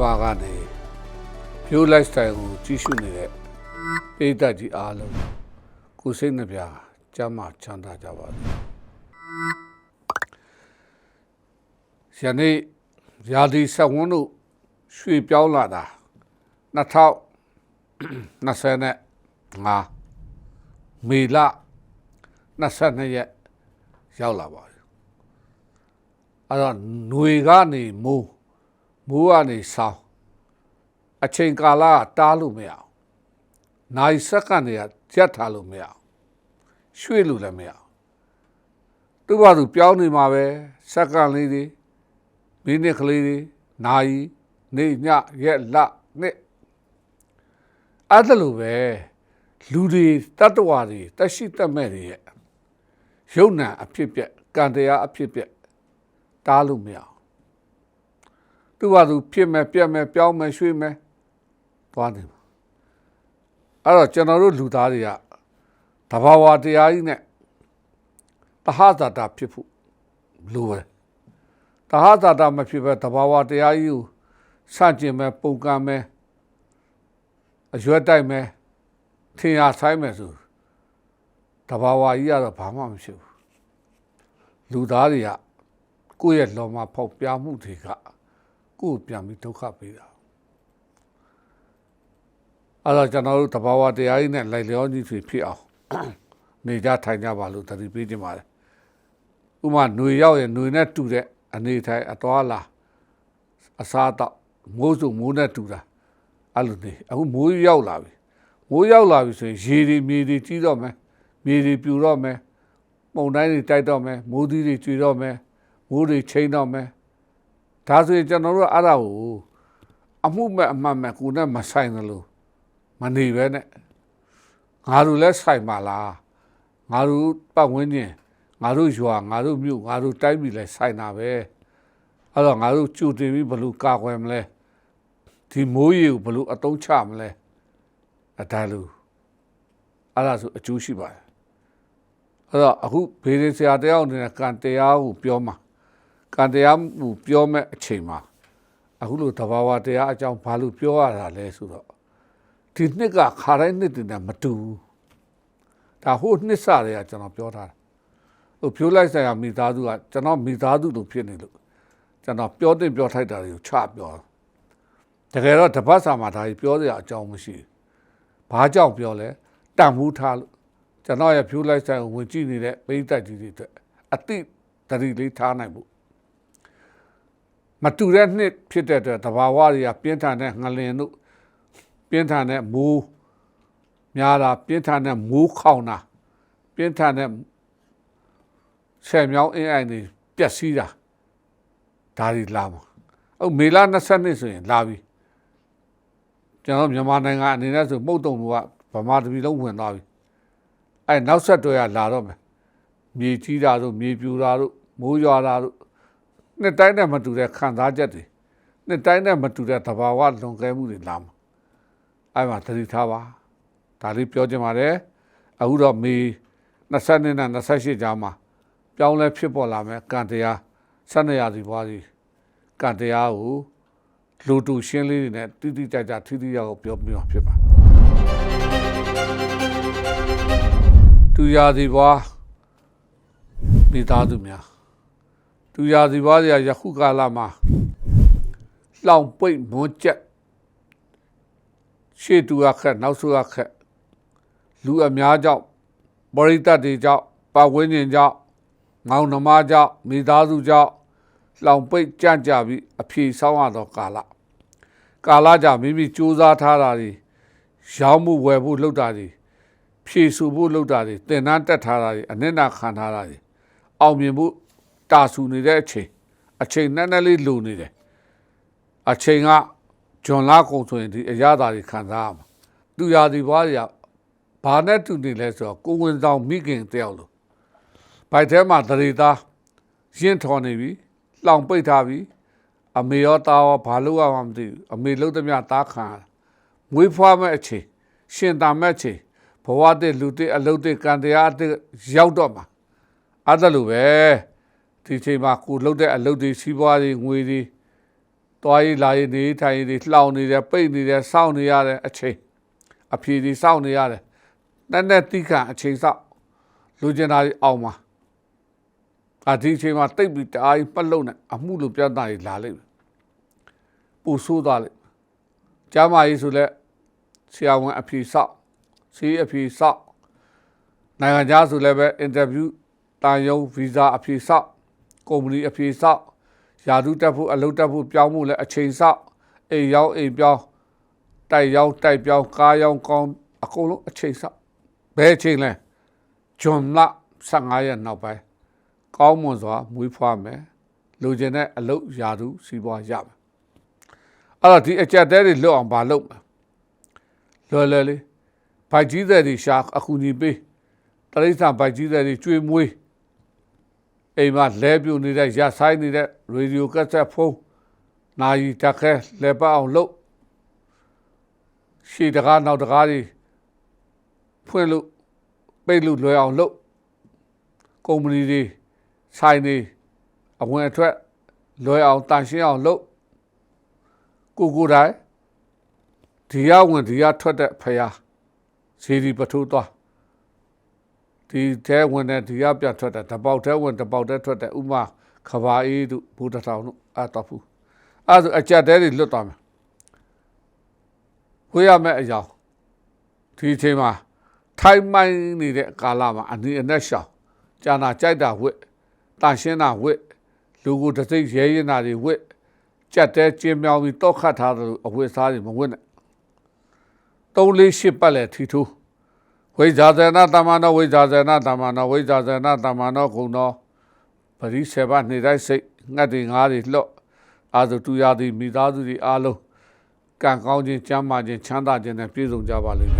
ပါကနေဖြိုး lifestyle ကိုကြီးစုနေတဲ့ပိဋကကြီးအားလုံးကိုယ်စိတ်နှပြကျမ်းမာချမ်းသာကြပါစေ။ယနေ့ရာသီဆက်ဝန်းတို့ရွှေပြောင်းလာတာ2025မေလ22ရက်ရောက်လာပါပြီ။အဲ့တော့ຫນွေကနေမိုး မိုးကနေဆောင်းအချိန်ကာလကတားလို့မရအောင်။နိုင်စက္ကန့်တွေကရက်ထားလို့မရအောင်။ရွှေ့လို့လည်းမရအောင်။သူ့ဘာသူပြောင်းနေမှာပဲစက္ကန့်လေးတွေမိနစ်ကလေးတွေနိုင်နေညရက်လနှစ်အဲ့ဒါလိုပဲလူတွေတတ္တဝါတွေတက်ရှိတက်မဲ့တွေရဲ့ရုပ်နာအဖြစ်ပြက်ကံတရားအဖြစ်ပြက်တားလို့မရအောင် သူ့ဘာသူဖြစ်မဲ့ပြက်မဲ့ပြောင်းမဲ့ရွှေ့မဲ့သွားနေမှာအဲ့တော့ကျွန်တော်တို့လူသားတွေကတဘာဝတရားကြီးနဲ့တဟဇာတာဖြစ်ဖို့လိုတယ်တဟဇာတာမဖြစ်ပဲတဘာဝတရားကြီးကိုစကျင်မဲ့ပုံကံမဲ့အရွက်တိုက်မဲ့ထင်ရဆိုင်မဲ့ဆိုတဘာဝကြီးကတော့ဘာမှမဖြစ်ဘူးလူသားတွေကကိုယ့်ရဲ့လောမဖောက်ပြမှုတွေက ကိုယ်ကိုပြန်ပြီးဒုက္ခပေးတာအဲ့တော့ကျွန်တော်တို့တဘာဝတရားကြီးနဲ့လိုက်လျောညီတွေဖြစ်အောင်နေကြထိုင်ကြပါလို့တတိပေးခြင်းပါတယ်ဥမာຫນွေရောက်ရင်ຫນွေနဲ့တူတဲ့အနေထိုင်အတော်လာအစားတော့မိုးစုံမိုးနဲ့တူတာအဲ့လိုနေအခုမိုးရောက်လာပြီမိုးရောက်လာပြီဆိုရင်ရေတွေမြေတွေကြီးတော့မယ်မြေတွေပြူတော့မယ်ပုံတိုင်းတွေတိုက်တော့မယ်မိုးသီးတွေကျွေတော့မယ်မိုးတွေချိန်တော့မယ် ဒါဆိုရင်ကျွန်တော်တို့အဲ့ဒါကိုအမှုမဲ့အမှန်မဲ့ကိုယ်နဲ့မဆိုင်သလိုမနေပဲနဲ့ငါတို့လည်းဆိုင်ပါလားငါတို့ပတ်ဝန်းကျင်ငါတို့ရွာငါတို့မြို့ငါတို့တိုင်းပြည်လည်းဆိုင်တာပဲအဲ့တော့ငါတို့ကြိုတင်ပြီးဘယ်လိုကာကွယ်မလဲဒီမိုးရေကိုဘယ်လိုအတုံးချမလဲအဒါလူအဲ့ဒါဆိုအကျိုးရှိပါတယ်အဲ့တော့အခုဘေးရင်ဆရာတယောက်အနေနဲ့ကံတရားကိုပြောမှာ ကံတရားကိုပြောမဲ့အချိန်မှာအခုလိုတဘာဝတရားအကြောင်းဘာလို့ပြောရတာလဲဆိုတော့ဒီနှစ်ကခါတိုင်းနှစ်တည်းနဲ့မတူဘူးဒါဟိုနှစ်စတွေကကျွန်တော်ပြောထားတာဟိုဖြိုးလိုက်ဆိုင်ရာမိသားစုကကျွန်တော်မိသားစုလိုဖြစ်နေလို့ကျွန်တော်ပြောတင်ပြောထိုက်တာတွေကိုချပြောတကယ်တော့တပတ်စာမှာဒါကြီးပြောစရာအကြောင်းမရှိဘူးဘာကြောင့်ပြောလဲတန်မှုထားလို့ကျွန်တော်ရဲ့ဖြိုးလိုက်ဆိုင်ကိုဝင်ကြည့်နေတဲ့ပိဋကတ်ကြီးတွေအတွက်အတိတတိလေးထားနိုင်ဖို့ မတူတဲ့နှစ်ဖြစ်တဲ့အတွက်တဘာဝတွေကပြင်းထန်တဲ့ငလင်တို့ပြင်းထန်တဲ့မိုးများတာပြင်းထန်တဲ့မိုးခေါင်တာပြင်းထန်တဲ့ဆယ်မြောင်းအင်းအိုင်တွေပျက်စီးတာဒါတွေလာမှာအခုမေလ22ဆိုရင်လာပြီကျွန်တော်မြန်မာနိုင်ငံအနေနဲ့ဆိုမှုတ်တုံကဗမာတပြည်လုံးဝင်သွားပြီအဲနောက်ဆက်တွဲကလာတော့မယ်မြေကြီးတာတို့မြေပြူတာတို့မိုးရွာတာတို့ နှစ်တိုင်းနဲ့မတူတဲ့ခံစားချက်တွေနှစ်တိုင်းနဲ့မတူတဲ့သဘာဝလွန်ကဲမှုတွေလာမှာအဲ့မှာသတိထားပါဒါလေးပြောချင်ပါတယ်အခုတော့မေ20နဲ့28ကြားမှာပြောင်းလဲဖြစ်ပေါ်လာမယ်ကံတရားဆက်နေရစီပွားစီကံတရားကိုလူတူရှင်းလေးတွေနဲ့တိတိကျကျထိထိရောက်ပြောပြမှာဖြစ်ပါသူရာစီပွားမိသားစုများ သူရာစီပွားတွေကယခုကာလမှာလောင်ပိတ်မွန်းကျက်ရှေ့တူရခက်နောက်ဆူရခက်လူအများကြောင့်ပရိသတ်တွေကြောင့်ပတ်ဝန်းကျင်ကြောင့်ငောင်နှမကြောင့်မိသားစုကြောင့်လောင်ပိတ်ကြံ့ကြပြီးအဖြေဆောင်ရသောကာလကာလကြမိမိစူးစမ်းထားတာတွေရောင်းမှုဝယ်ဖို့လုပ်တာတွေဖြည့်ဆူဖို့လုပ်တာတွေတင်နှန်းတက်ထားတာတွေအနစ်နာခံထားတာတွေအောင်မြင်ဖို့ တာဆူနေတဲ့အချိန်အချိန်နဲ့နဲ့လေးလိုနေတယ်အချိန်ကဂျွန်လာကုံဆိုရင်ဒီအရသာတွေခံစားရမှာသူရာဒီဘွားတွေကဘာနဲ့တူနေလဲဆိုတော့ကိုဝင်ဆောင်မိခင်တယောက်လို့ဘိုက်ထဲမှာတရေသားရင့်ထော်နေပြီလောင်ပိတ်ထားပြီအမေရောသားရောဘာလို့ရမှမသိဘူးအမေလုံးသမျှသားခံမွေးဖွားမဲ့အချိန်ရှင်တာမဲ့အချိန်ဘဝတည်းလူတည်းအလုတ်တည်းကံတရားတည်းရောက်တော့မှာအဲ့ဒါလိုပဲ ဒီချိန်မှာကိုလှုပ်တဲ့အလုတ်တွေစီးပွားတွေငွေတွေသွားရေးလာရေးနေထိုင်ရေးတွေလှောင်နေတယ်ပိတ်နေတယ်စောင့်နေရတဲ့အချိန်အဖြေတွေစောင့်နေရတယ်နဲ့နဲ့တိခန့်အချိန်စောင့်လူကျင်တာတွေအောင်မှာအဒီအချိန်မှာတိတ်ပြီးတအားကြီးပတ်လုံးနဲ့အမှုလိုပြဿနာတွေလာလိမ့်မယ်ပူဆိုးသွားလိမ့်မယ်ကျမ်းမာရေးဆိုလဲဆရာဝန်အဖြေစောင့်စီးအဖြေစောင့်နိုင်ငံခြားဆိုလည်းပဲအင်တာဗျူးတန်ယုံဗီဇာအဖြေစောင့် ကုမ္ပဏီအဖြေစောင့်ယာတုတက်ဖို့အလုပ်တက်ဖို့ပြောင်းဖို့လည်းအချိန်စောင့်အိမ်ရောက်အိမ်ပြောင်းတိုက်ရောက်တိုက်ပြောင်းကားရောက်ကောင်းအကုန်လုံးအချိန်စောင့်ဘယ်အချိန်လဲဂျွန်လ15ရက်နောက်ပိုင်းကောင်းမွန်စွာမွေးဖွားမယ်လူကျင်တဲ့အလုပ်ယာတုစီးပွားရမယ်အဲ့တော့ဒီအကြက်တဲတွေလွတ်အောင်မလုပ်မယ်လွယ်လွယ်လေးဘိုက်ကြီးတဲ့တွေရှာအခုညီပေးတရိစ္ဆာန်ဘိုက်ကြီးတဲ့တွေကျွေးမွေး အိမ်မှာလဲပြိုနေတဲ့ရဆိုင်နေတဲ့ရေဒီယိုကက်ဆက်ဖုန်းနာယီတက်ခဲလဲပတ်အောင်လုပ်ရှေ့တကားနောက်တကားတွေဖွင့်လို့ပိတ်လို့လွယ်အောင်လုပ်ကုမ္ပဏီတွေဆိုင်တွေအဝင်အထွက်လွယ်အောင်တန်ရှင်းအောင်လုပ်ကိုကိုယ်တိုင်ဒီရဝင်ဒီရထွက်တဲ့ဖရာဇီဒီပထိုးသွား ဒီတဲဝင်တဲ့ဒီရပြတ်ထွက်တဲ့တပေါက်တဲဝင်တပေါက်တဲထွက်တဲ့ဥမာခဘာအေးတို့ဘူတထောင်တို့အတော့ဘူးအဲ့ဒါဆိုအကြက်တဲတွေလွတ်သွားမယ်ဝေးရမယ့်အကြောင်းဒီအချိန်မှာထိုင်းမိုင်းနေတဲ့ကာလမှာအနည်းအနက်ရှောင်ကြာနာကြိုက်တာဝစ်တန်ရှင်းတာဝစ်လူကိုတစ်စိတ်ရဲရင်တာတွေဝစ်ကြက်တဲကျင်းမြောင်းပြီးတောက်ခတ်ထားတယ်လို့အဝတ်စားတွေမဝစ်နဲ့သုံးလေးရှစ်ပတ်လဲထီထူး ဝိဇာဇေနတမနောဝိဇာဇေနတမနောဝိဇာဇေနတမနောခုံသောပရိဆေဘနေတိုင်းစိတ်ငတ်တွေငါးတွေလှော့အာဇူတူရသည်မိသားစုတွေအားလုံးကံကောင်းခြင်းကျမ်းမာခြင်းချမ်းသာခြင်းနဲ့ပြည့်စုံကြပါလိမ့်မယ်